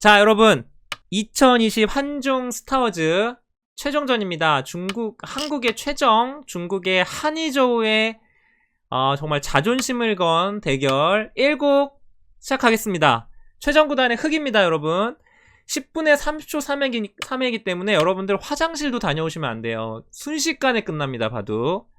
자, 여러분. 2020 한중 스타워즈 최종전입니다. 중국, 한국의 최정, 중국의 한이조우의 어, 정말 자존심을 건 대결 1곡 시작하겠습니다. 최정 구단의 흑입니다, 여러분. 10분에 30초 3회기, 3회이기 때문에 여러분들 화장실도 다녀오시면 안 돼요. 순식간에 끝납니다, 봐도.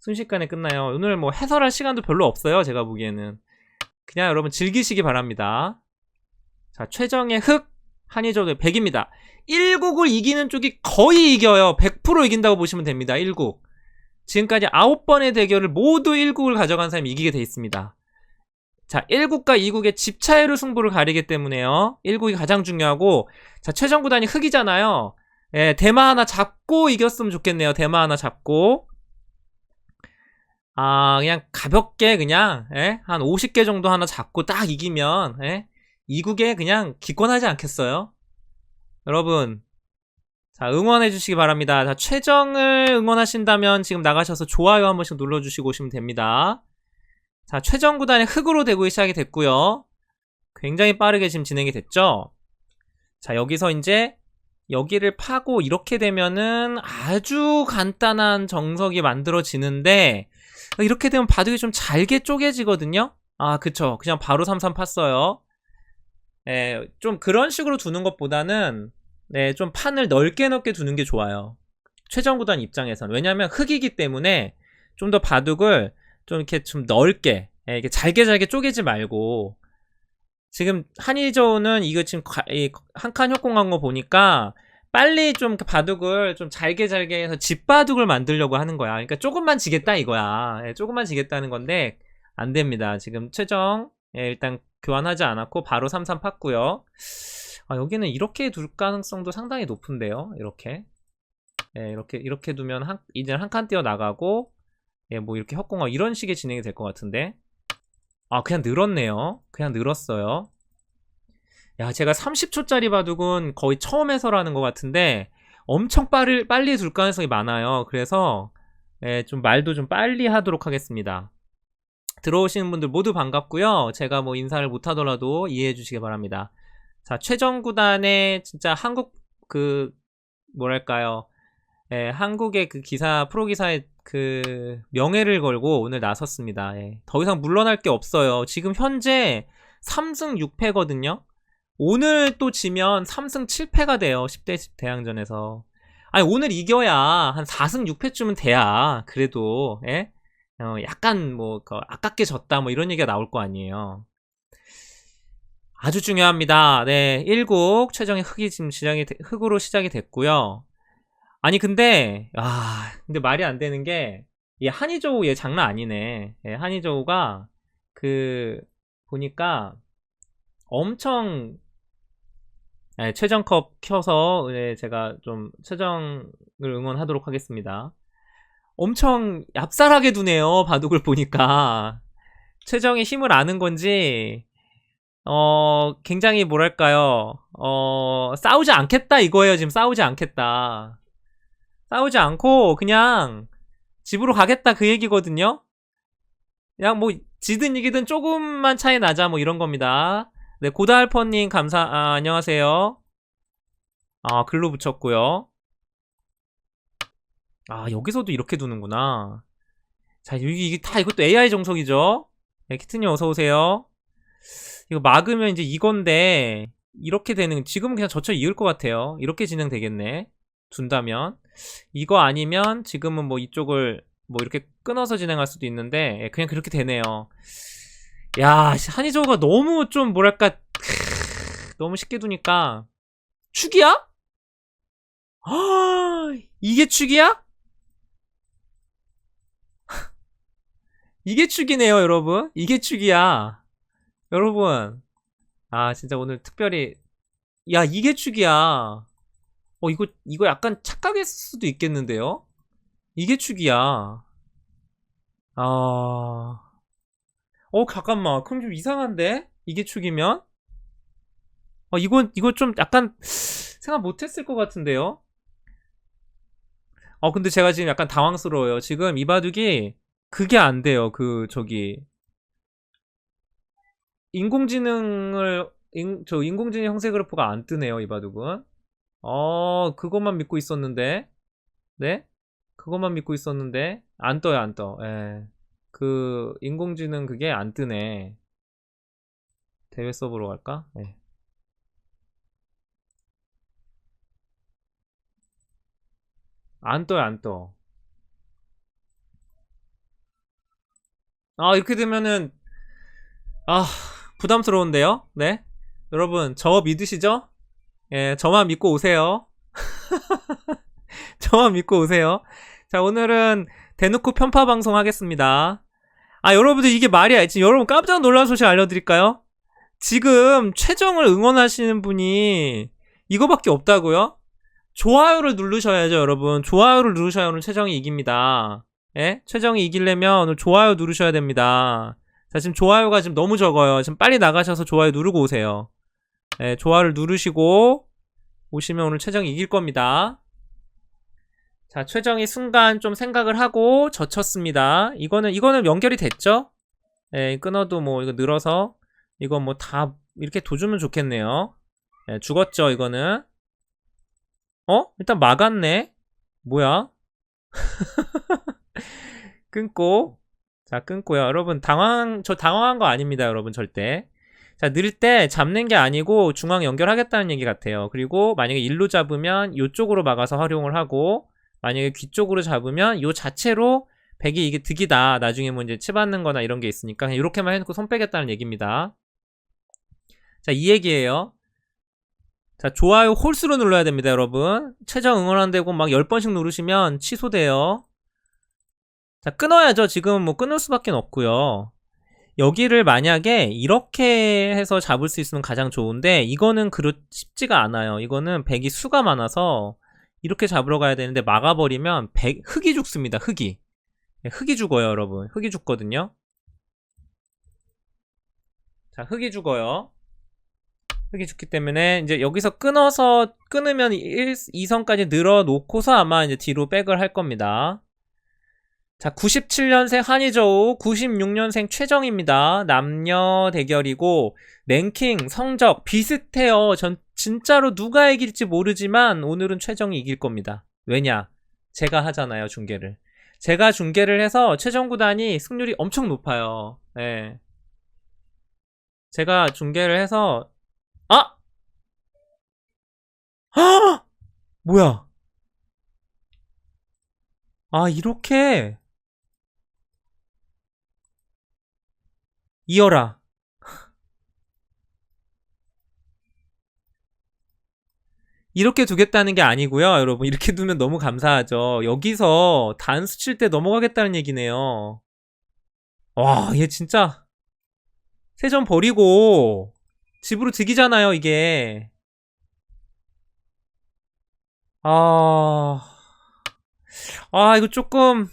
순식간에 끝나요. 오늘 뭐 해설할 시간도 별로 없어요, 제가 보기에는. 그냥 여러분 즐기시기 바랍니다. 자, 최정의 흑, 한이조도 100입니다. 1국을 이기는 쪽이 거의 이겨요. 100% 이긴다고 보시면 됩니다, 1국. 지금까지 9번의 대결을 모두 1국을 가져간 사람이 이기게 돼 있습니다. 자, 1국과 2국의 집 차이로 승부를 가리기 때문에요. 1국이 가장 중요하고, 자, 최정 구단이 흑이잖아요. 예, 대마 하나 잡고 이겼으면 좋겠네요. 대마 하나 잡고. 아, 그냥 가볍게 그냥, 예, 한 50개 정도 하나 잡고 딱 이기면, 예, 2국에 그냥 기권하지 않겠어요? 여러분, 자, 응원해 주시기 바랍니다. 자, 최정을 응원하신다면 지금 나가셔서 좋아요 한 번씩 눌러주시고 오시면 됩니다. 자, 최정 구단의 흑으로 대구이 시작이 됐고요. 굉장히 빠르게 지금 진행이 됐죠? 자, 여기서 이제 여기를 파고 이렇게 되면은 아주 간단한 정석이 만들어지는데 이렇게 되면 바둑이 좀 잘게 쪼개지거든요? 아, 그쵸. 그냥 바로 3-3 팠어요. 예, 좀 그런 식으로 두는 것보다는 네, 좀 판을 넓게 넓게 두는 게 좋아요. 최정 구단 입장에서는. 왜냐하면 흑이기 때문에 좀 더 바둑을 좀 이렇게 좀 넓게, 예, 이렇게 잘게 잘게 쪼개지 말고. 지금 한일저우는 이거 지금 한칸 협공한 거 보니까 빨리 좀 바둑을 좀 잘게 잘게 해서 집바둑을 만들려고 하는 거야. 그러니까 조금만 지겠다 이거야. 예, 조금만 지겠다는 건데 안 됩니다. 지금 최정 예, 일단 교환하지 않았고 바로 3-3 팠고요. 아, 여기는 이렇게 둘 가능성도 상당히 높은데요. 이렇게. 예, 이렇게, 이렇게 두면 한, 이제 한칸 띄어 나가고, 예, 뭐 이렇게 협공화 이런 식의 진행이 될 것 같은데. 아, 그냥 늘었네요. 그냥 늘었어요. 야, 제가 30초짜리 바둑은 거의 처음 해설하는 것 같은데, 엄청 빠르, 빨리 둘 가능성이 많아요. 그래서, 예, 좀 말도 좀 빨리 하도록 하겠습니다. 들어오시는 분들 모두 반갑고요. 제가 뭐 인사를 못하더라도 이해해 주시기 바랍니다. 자, 최정 구단의 진짜 한국 그 뭐랄까요? 예, 한국의 그 기사 프로 기사의 그 명예를 걸고 오늘 나섰습니다. 예, 더 이상 물러날 게 없어요. 지금 현재 3승 6패거든요. 오늘 또 지면 3승 7패가 돼요. 10대 10 대항전에서. 아니 오늘 이겨야 한 4승 6패쯤은 돼야 그래도 예? 어, 약간 뭐그 아깝게 졌다 뭐 이런 얘기가 나올 거 아니에요. 아주 중요합니다. 네, 1곡 최정의 흑이 지금 시작이 흑으로 시작이 됐고요. 아니 근데 아 근데 말이 안 되는 게 이 한이조우 얘 장난 아니네. 예, 한이조우가 그 보니까 엄청 예, 최정컵 켜서 예, 제가 좀 최정을 응원하도록 하겠습니다. 엄청 얍살하게 두네요. 바둑을 보니까 최정의 힘을 아는 건지 어, 굉장히 뭐랄까요, 어, 싸우지 않겠다 이거예요. 지금 싸우지 않겠다. 싸우지 않고 그냥 집으로 가겠다 그 얘기거든요. 그냥 뭐 지든 이기든 조금만 차이 나자 뭐 이런 겁니다. 네, 고다알퍼님 감사, 아, 안녕하세요. 아, 글로 붙였고요. 아, 여기서도 이렇게 두는구나. 자, 여기, 이게 다 이것도 AI 정석이죠? 네, 키트님 어서오세요. 이거 막으면 이제 이건데 이렇게 되는 지금은 그냥 저쳐 이을 것 같아요. 이렇게 진행되겠네. 둔다면 이거 아니면 지금은 뭐 이쪽을 뭐 이렇게 끊어서 진행할 수도 있는데 예, 그냥 그렇게 되네요. 야 한이조가 너무 좀 뭐랄까 너무 쉽게 두니까 축이야? 아 이게 축이야? 이게 축이네요 여러분. 이게 축이야. 여러분. 아 진짜 오늘 특별히. 야 이게 축이야. 어 이거 이거 약간 착각했을 수도 있겠는데요? 이게 축이야. 아어 잠깐만. 그럼 좀 이상한데? 이게 축이면? 어 이건 이거 좀 약간 생각 못했을 것 같은데요? 어 근데 제가 지금 약간 당황스러워요. 지금 이 바둑이 그게 안 돼요 그 저기 인공지능을 인, 저 인공지능 형세 그래프가 안 뜨네요, 이 바둑은. 어, 그것만 믿고 있었는데. 네? 그것만 믿고 있었는데. 안 떠요, 안 떠. 예. 그, 인공지능 그게 안 뜨네. 대회 서버로 갈까? 예. 안 떠요, 안 떠. 아, 이렇게 되면은, 아, 부담스러운데요? 네? 여러분, 저 믿으시죠? 예, 저만 믿고 오세요. 저만 믿고 오세요. 자, 오늘은 대놓고 편파 방송 하겠습니다. 아, 여러분들 이게 말이야. 지금 여러분 깜짝 놀란 소식 알려드릴까요? 지금 최정을 응원하시는 분이 이거밖에 없다고요? 좋아요를 누르셔야죠, 여러분. 좋아요를 누르셔야 오늘 최정이 이깁니다. 예? 최정이 이기려면 오늘 좋아요 누르셔야 됩니다. 자, 지금 좋아요가 지금 너무 적어요. 지금 빨리 나가셔서 좋아요 누르고 오세요. 예, 좋아요를 누르시고 오시면 오늘 최정이 이길 겁니다. 자, 최정이 순간 좀 생각을 하고 젖혔습니다. 이거는, 이거는 연결이 됐죠? 예, 끊어도 뭐, 이거 늘어서, 이거 뭐다 이렇게 도주면 좋겠네요. 예, 죽었죠, 이거는. 어? 일단 막았네? 뭐야? 끊고. 자, 끊고요. 여러분, 당황, 저 당황한 거 아닙니다, 여러분, 절대. 자, 늘때 잡는 게 아니고 중앙 연결하겠다는 얘기 같아요. 그리고 만약에 일로 잡으면 이쪽으로 막아서 활용을 하고, 만약에 귀 쪽으로 잡으면 요 자체로 백이 이게 득이다. 나중에 뭐 이제 치받는 거나 이런 게 있으니까 그냥 이렇게만 해놓고 손 빼겠다는 얘기입니다. 자, 이 얘기예요. 자, 좋아요 홀수로 눌러야 됩니다, 여러분. 최저 응원한다고 막 10번씩 누르시면 취소돼요. 자, 끊어야죠. 지금 뭐 끊을 수밖에 없고요. 여기를 만약에 이렇게 해서 잡을 수 있으면 가장 좋은데 이거는 그렇 쉽지가 않아요. 이거는 백이 수가 많아서 이렇게 잡으러 가야 되는데 막아버리면 백, 흙이 죽습니다. 흙이. 네, 흙이 죽어요, 여러분. 흙이 죽거든요. 자, 흙이 죽어요. 흙이 죽기 때문에 이제 여기서 끊어서 끊으면 1, 2선까지 늘어놓고서 아마 이제 뒤로 백을 할 겁니다. 자, 97년생 한희저우, 96년생 최정입니다. 남녀 대결이고 랭킹, 성적 비슷해요. 전 진짜로 누가 이길지 모르지만 오늘은 최정이 이길 겁니다. 왜냐? 제가 하잖아요, 중계를. 제가 중계를 해서 최정 구단이 승률이 엄청 높아요. 예. 제가 중계를 해서 아! 아! 뭐야? 아, 이렇게 이어라. 이렇게 두겠다는 게 아니고요, 여러분. 이렇게 두면 너무 감사하죠. 여기서 단수 칠 때 넘어가겠다는 얘기네요. 와, 얘 진짜 세점 버리고 집으로 득이잖아요, 이게. 아, 아, 이거 조금,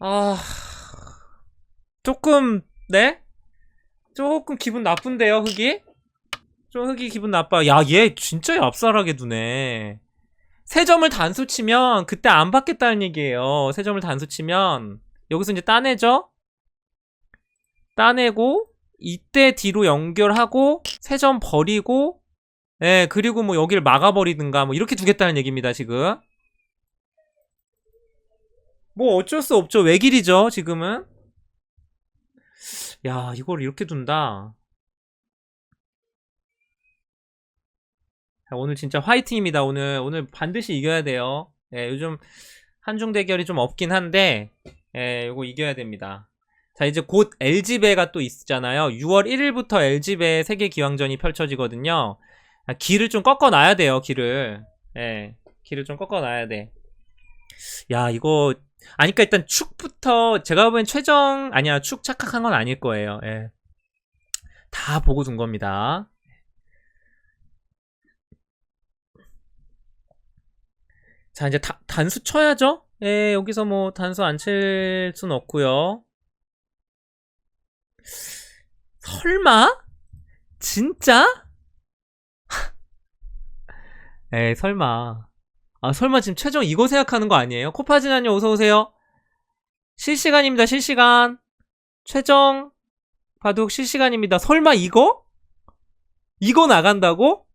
아, 조금, 네? 조금 기분 나쁜데요, 흑이? 좀 흑이 기분 나빠. 야, 얘 진짜 얍살하게 두네. 세 점을 단수 치면 그때 안 받겠다는 얘기예요. 세 점을 단수 치면 여기서 이제 따내죠? 따내고 이때 뒤로 연결하고 세 점 버리고 예, 그리고 뭐 여기를 막아버리든가 뭐 이렇게 두겠다는 얘기입니다, 지금. 뭐 어쩔 수 없죠. 외길이죠, 지금은. 야, 이걸 이렇게 둔다. 자, 오늘 진짜 화이팅입니다. 오늘 오늘 반드시 이겨야 돼요. 예, 요즘 한중 대결이 좀 없긴 한데 예, 이거 이겨야 됩니다. 자, 이제 곧 LG배가 또 있잖아요. 6월 1일부터 LG배 세계 기왕전이 펼쳐지거든요. 아, 길을 좀 꺾어 놔야 돼요, 길을. 예. 길을 좀 꺾어 놔야 돼. 야, 이거 아니까 일단 축부터 제가 보기엔 최정 아니야, 축 착각한 건 아닐 거예요. 예. 다 보고 둔 겁니다. 자, 이제 다- 단수 쳐야죠? 예, 여기서 뭐 단수 안 칠 순 없고요. 설마? 진짜? 에이, 설마. 아, 설마 지금 최종 이거 생각하는 거 아니에요? 코파진아님 어서오세요. 실시간입니다, 실시간. 최종 바둑 실시간입니다. 설마 이거? 이거 나간다고?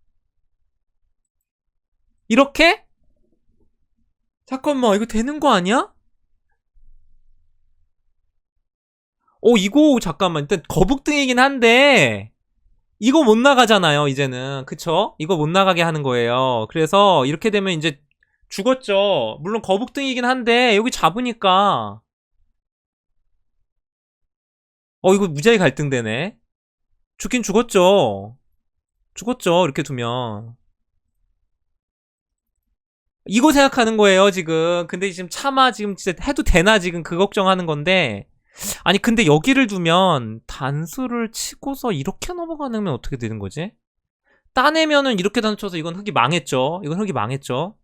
이렇게? 잠깐만, 이거 되는 거 아니야? 어, 이거, 잠깐만. 일단 거북등이긴 한데, 이거 못 나가잖아요, 이제는. 그쵸? 이거 못 나가게 하는 거예요. 그래서, 이렇게 되면 이제 죽었죠. 물론 거북등이긴 한데, 여기 잡으니까. 어, 이거 무지하게 갈등되네. 죽긴 죽었죠. 죽었죠, 이렇게 두면. 이거 생각하는 거예요, 지금. 근데 지금 차마 지금 진짜 해도 되나, 지금 그 걱정하는 건데. 아니, 근데 여기를 두면 단수를 치고서 이렇게 넘어가면 어떻게 되는 거지? 따내면은 이렇게 단수 쳐서 이건 흙이 망했죠. 이건 흙이 망했죠.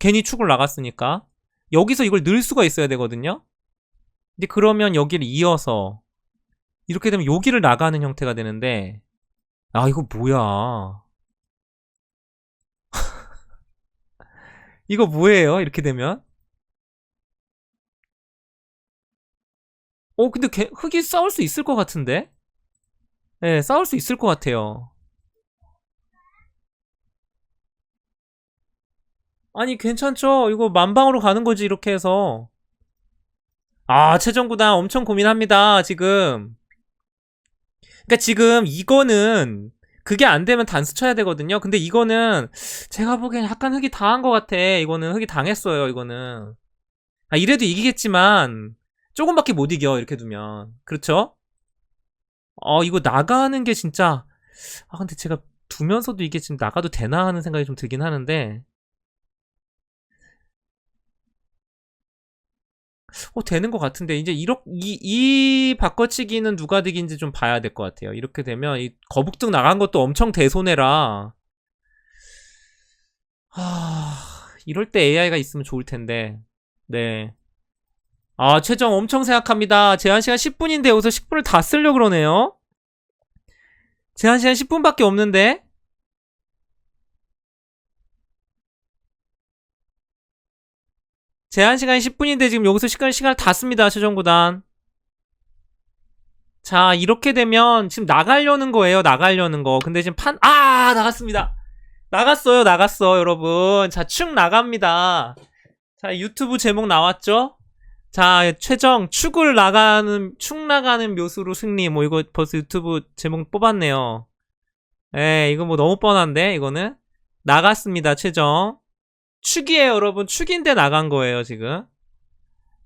괜히 축을 나갔으니까. 여기서 이걸 넣을 수가 있어야 되거든요. 근데 그러면 여기를 이어서 이렇게 되면 여기를 나가는 형태가 되는데 아 이거 뭐야 이거 뭐예요 이렇게 되면 어 근데 개- 흙이 싸울 수 있을 것 같은데 예 싸울 수 있을 것 같아요 아니 괜찮죠 이거 만방으로 가는 거지 이렇게 해서 아 최정구단 엄청 고민합니다 지금 그러니까 지금 이거는 그게 안 되면 단수 쳐야 되거든요. 근데 이거는 제가 보기엔 약간 흙이 당한 것 같아. 이거는 흙이 당했어요. 이거는 아, 이래도 이기겠지만 조금밖에 못 이겨 이렇게 두면 그렇죠? 어 이거 나가는 게 진짜 아 근데 제가 두면서도 이게 지금 나가도 되나 하는 생각이 좀 들긴 하는데 어, 되는 것 같은데, 이제, 이렇, 이, 이 바꿔치기는 누가 득인지 좀 봐야 될 것 같아요. 이렇게 되면, 이 거북등 나간 것도 엄청 대손해라. 하, 이럴 때 AI가 있으면 좋을 텐데. 네. 아, 최정 엄청 생각합니다. 제한 시간 10분인데 여기서 10분을 다 쓰려고 그러네요. 제한 시간 10분밖에 없는데? 제한 시간이 10분인데 지금 여기서 시간, 시간을 다 씁니다, 최정구단. 자, 이렇게 되면 지금 나가려는 거예요, 나가려는 거. 근데 지금 판, 아! 나갔습니다. 나갔어요, 나갔어, 여러분. 자, 축 나갑니다. 자, 유튜브 제목 나왔죠? 자, 최정, 축을 나가는, 축 나가는 묘수로 승리. 뭐, 이거 벌써 유튜브 제목 뽑았네요. 에, 이거 뭐 너무 뻔한데, 이거는? 나갔습니다, 최정. 축이에요, 여러분. 축인데 나간 거예요, 지금.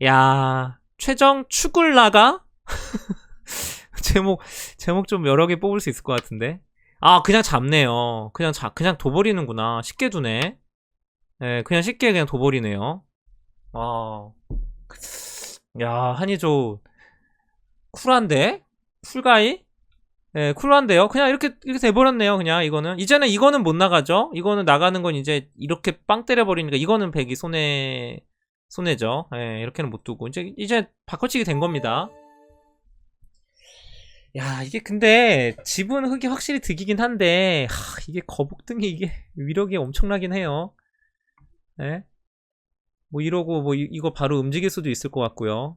야, 최정 축을 나가? 제목, 제목 좀 여러 개 뽑을 수 있을 것 같은데. 아, 그냥 잡네요. 그냥 잡, 그냥 둬버리는구나. 쉽게 두네. 예, 그냥 쉽게 그냥 둬버리네요. 아. 야, 한이조, 쿨한데? 쿨가이? 예, 쿨한데요? 그냥 이렇게, 이렇게 돼버렸네요, 그냥, 이거는. 이제는 이거는 못 나가죠? 이거는 나가는 건 이제 이렇게 빵 때려버리니까 이거는 백이 손해, 손해죠. 예, 이렇게는 못 두고. 이제, 이제 바꿔치기 된 겁니다. 야, 이게 근데 집은 흙이 확실히 득이긴 한데, 하, 이게 거북등이 이게 위력이 엄청나긴 해요. 예? 뭐 이러고 뭐 이- 이거 바로 움직일 수도 있을 것 같고요.